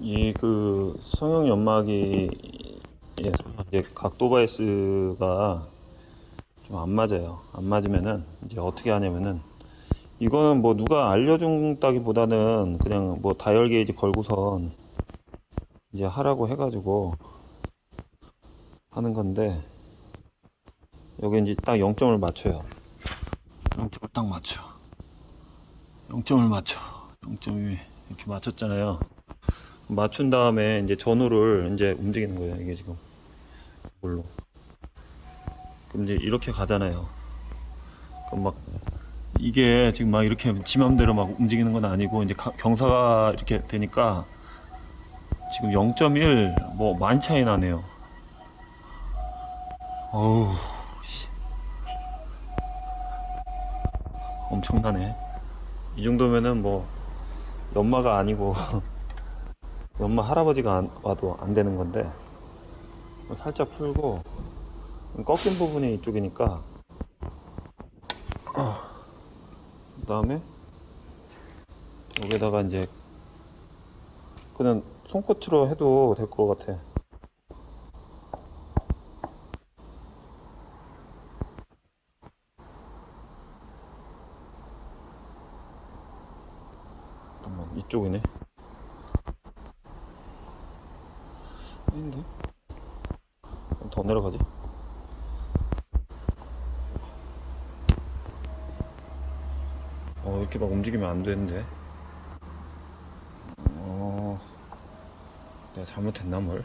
이 그 성형 연마기에서 이제 각도 바이스가 좀 안 맞아요. 안 맞으면은 이제 어떻게 하냐면은 이거는 뭐 누가 알려준다기보다는 그냥 뭐 다이얼 게이지 걸고선 이제 하라고 해가지고 하는 건데 여기 이제 딱 0점을 맞춰요. 0점을 딱 맞춰. 0점을 맞춰. 0점이 이렇게 맞췄잖아요. 맞춘 다음에 이제 전후를 이제 움직이는 거예요. 이게 지금 뭘로? 그럼 이제 이렇게 가잖아요. 그럼 막 이게 지금 막 이렇게 지 맘대로 막 움직이는 건 아니고 이제 가- 경사가 이렇게 되니까 지금 0.1 뭐 많이 차이 나네요. 어우 씨. 엄청나네. 이 정도면은 뭐 연마가 아니고 연마 할아버지가 안- 와도 안 되는 건데 살짝 풀고 꺾인 부분이 이쪽이니까 그 다음에 여기다가 이제 그냥 손끝으로 해도 될 것 같아. 이쪽이네 아닌데 더 내려가지? 어 이렇게 막 움직이면 안 되는데. 어 내가 잘못했나 뭘?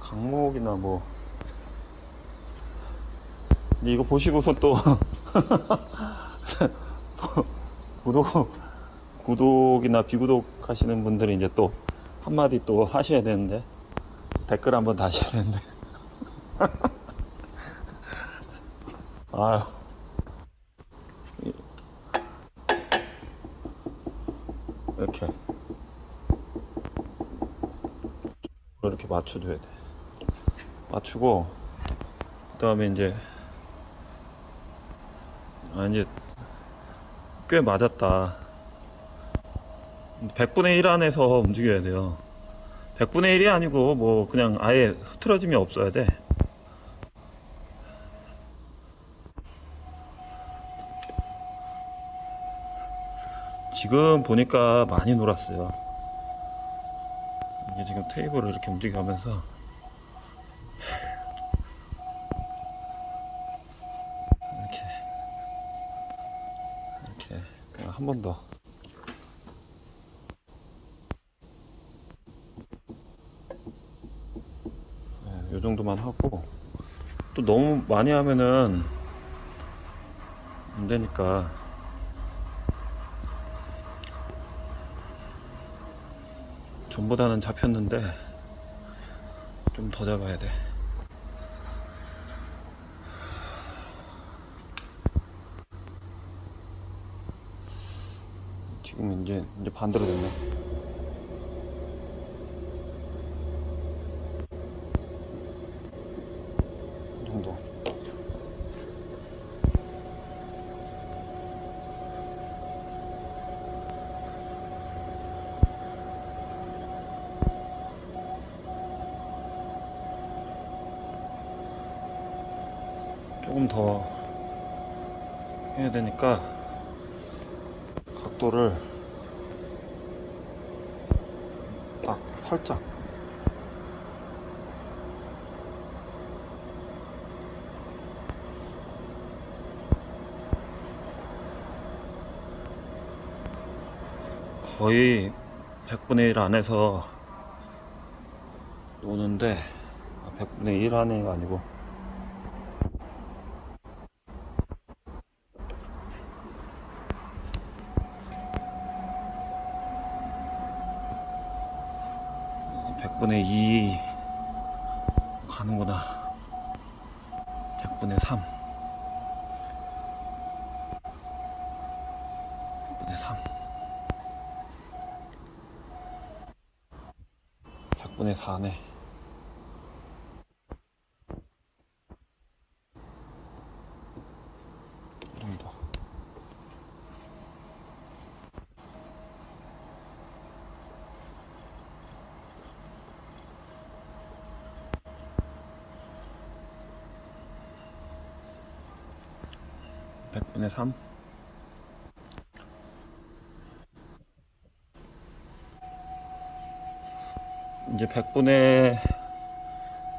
강목이나 뭐. 근데 이거 보시고서 또 구독 구독이나 비구독 하시는 분들이 이제 또 한마디 또 하셔야 되는데 댓글 한번 다셔야 되는데. 아유. 이렇게. 이렇게 맞춰줘야 돼. 맞추고 그 다음에 이제 아 이제 꽤 맞았다. 100분의 1 안에서 움직여야 돼요. 100분의 1이 아니고 뭐 그냥 아예 흐트러짐이 없어야 돼. 지금 보니까 많이 놀았어요. 이게 지금 테이블을 이렇게 움직여가면서 이렇게 이렇게 그냥 한 번 더. 네, 요 정도만 하고 또 너무 많이 하면은 안 되니까 전보다는 잡혔는데 좀 더 잡아야 돼. 지금 이제 이제 반대로 됐네. 이 정도. 조금 더 해야 되니까 각도를 딱 살짝. 거의 100분의 1 안에서 노는데 100분의 1 안에가 아니고 백분의 2 가는구나. 100분의 3. 100분의 3. 100분의 4네. 100 분의 3 이제 100분의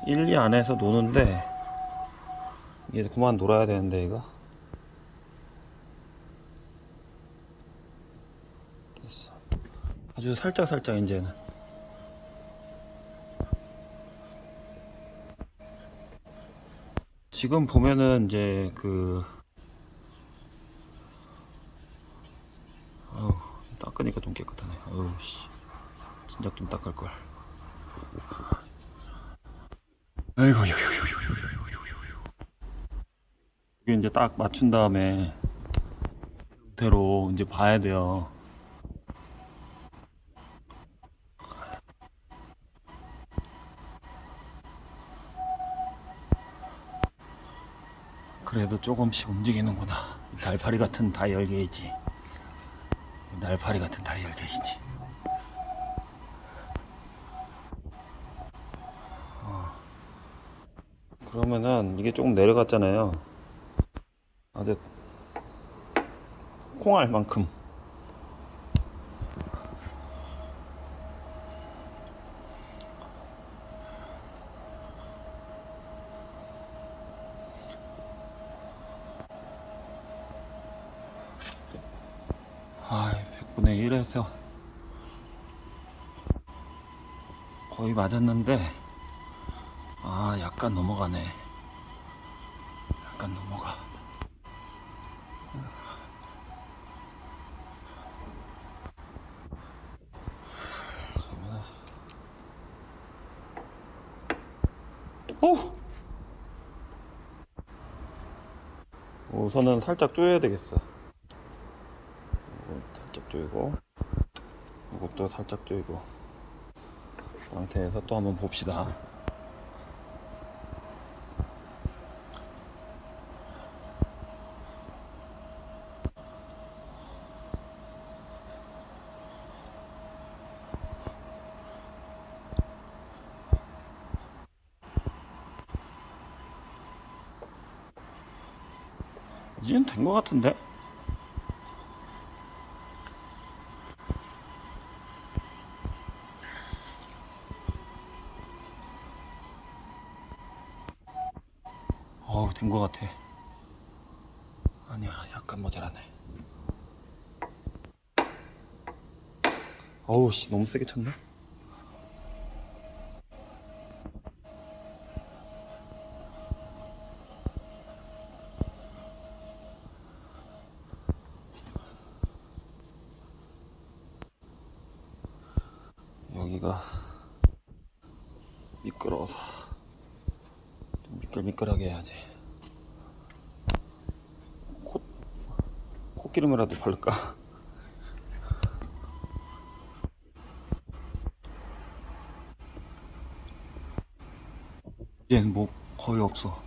1, 2 안에서 노는데 이게 그만 놀아야 되는데 이거? 됐어. 아주 살짝 살짝 이제는. 지금 보면은 이제 그 어우 닦으니까 좀 깨끗하네. 어우 씨. 진작 좀 닦을 걸. 아이고 이게 이제 딱 맞춘 다음에 대로 이제 봐야 돼요. 그래도 조금씩 움직이는구나. 날파리 같은 다이얼 게이지. 날파리 같은 다이얼 게이지. 어. 그러면은 이게 조금 내려갔잖아요. 아주 콩알만큼. 아, 100분의 1에서 거의 맞았는데, 아, 약간 넘어가네. 약간 넘어가. 오! 우선은 살짝 조여야 되겠어. 조이고 이것도 살짝 조이고 상태에서 또 한번 봅시다. 이제는 된것 같은데? 어우 된 것 같아 아니야 약간 모자라네 어우 씨 너무 세게 쳤나? 여기가 미끄러워서 좀 미끌미끌하게 해야지. 코, 코기름이라도 바를까? 얘는 뭐 거의 없어.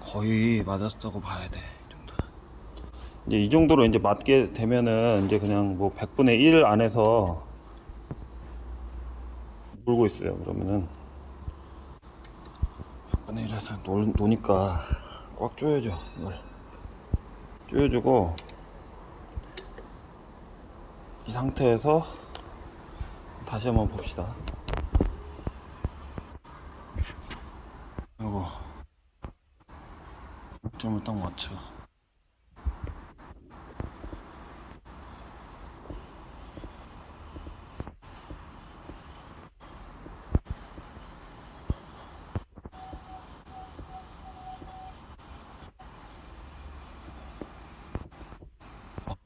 거의 맞았다고 봐야 돼. 이제 이 정도로 이제 맞게 되면은 이제 그냥 뭐 100분의 1 안에서 놀고 있어요. 그러면은 100분의 1에서 놀, 노니까 꽉 조여줘. 이걸 조여주고 이 상태에서 다시 한번 봅시다. 요거 점을 딱 맞춰.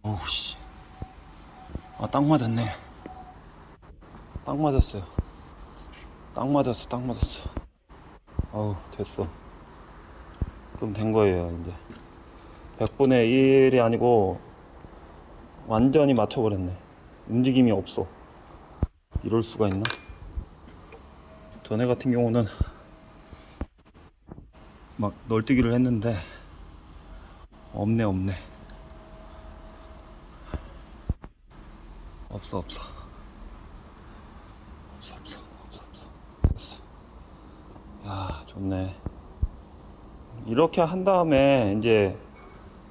어우 씨. 아, 딱 맞았네. 딱 맞았어요. 딱 맞았어, 딱 맞았어. 어우, 됐어. 그럼 된 거예요, 이제. 100분의 1이 아니고 완전히 맞춰버렸네. 움직임이 없어. 이럴 수가 있나? 전에 같은 경우는 막 널뛰기를 했는데 없네 없네 없어 없어. 없어 없어 없어 없어. 됐어. 야 좋네. 이렇게 한 다음에 이제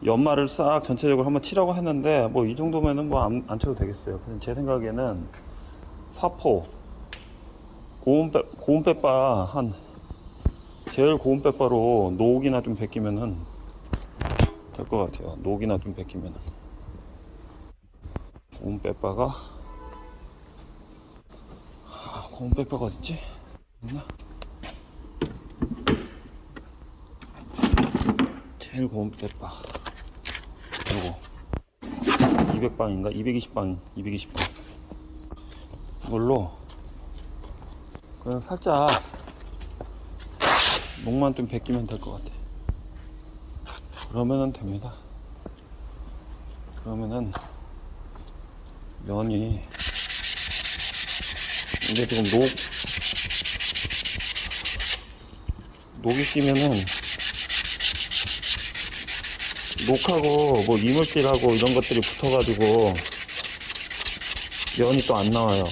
연말을 싹 전체적으로 한번 치라고 했는데 뭐 이 정도면은 뭐안 안 쳐도 되겠어요. 그냥 제 생각에는 사포 고운 빼 고운 빼빠 한 제일 고운 빼빠로 녹이나 좀 베끼면은 될 것 같아요. 녹이나 좀 베끼면은 고운 빼빠가 아, 고운 빼빠가 어딨지? 있나? 제일 고운 빼빠 요거 200방인가? 220방 220방 이걸로 그냥 살짝 목만 좀 베끼면 될 것 같아. 그러면은 됩니다. 그러면은 면이 이게 지금 녹 녹이 끼면은 녹하고 뭐 이물질하고 이런 것들이 붙어가지고 면이 또 안 나와요.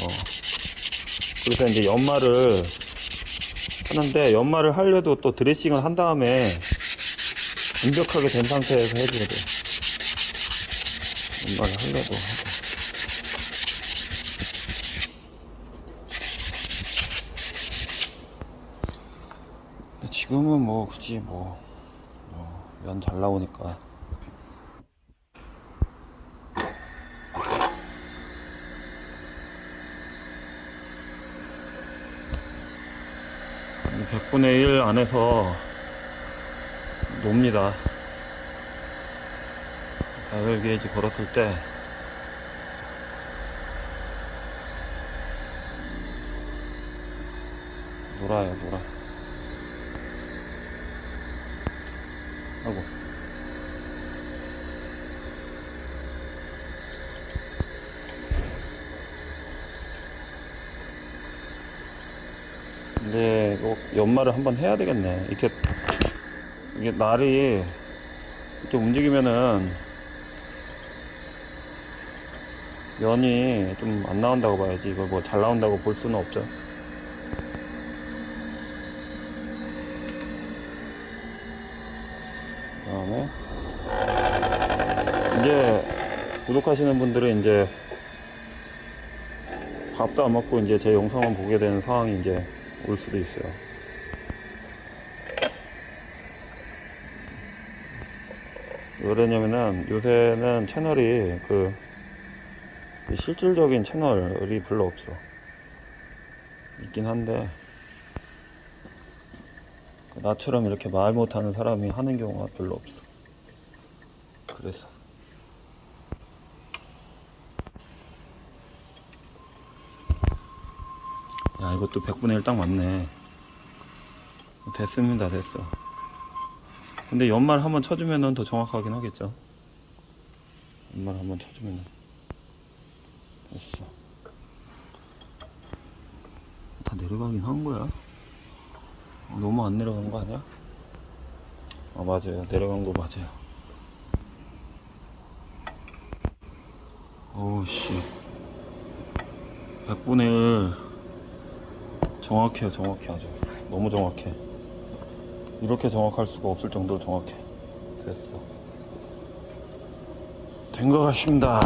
그래서 이제 연말을 하는데 연말을 하려도 또 드레싱을 한 다음에 완벽하게 된 상태에서 해줘야 돼. 연말을 하려도. 지금은 뭐 굳이 뭐면잘 나오니까 이 100분의 1 안에서 놉니다. 다이얼 게이지 걸었을 때 놀아요, 놀아. 근데 이거 연말을 한번 해야 되겠네. 이렇게 이게 날이 이렇게 움직이면은 면이 좀 안 나온다고 봐야지. 이거 뭐잘 나온다고 볼 수는 없죠. 그다음에 이제 구독하시는 분들은 이제 밥도 안 먹고 이제 제 영상만 보게 되는 상황이 이제 올 수도 있어요. 왜 그러냐면은 요새는 채널이 그, 그 실질적인 채널이 별로 없어. 있긴 한데 그 나처럼 이렇게 말 못하는 사람이 하는 경우가 별로 없어. 그래서. 야, 이것도 100분의 1 딱 맞네. 됐습니다, 됐어. 근데 연말 한번 쳐주면은 더 정확하긴 하겠죠. 연말 한번 쳐주면은. 됐어. 다 내려가긴 한 거야. 너무 안 내려간 거 아니야? 아, 맞아요. 내려간 거 맞아요. 어우, 씨. 100분의 1. 정확해요, 정확해 아주. 너무 정확해. 이렇게 정확할 수가 없을 정도로 정확해. 됐어. 된 것 같습니다.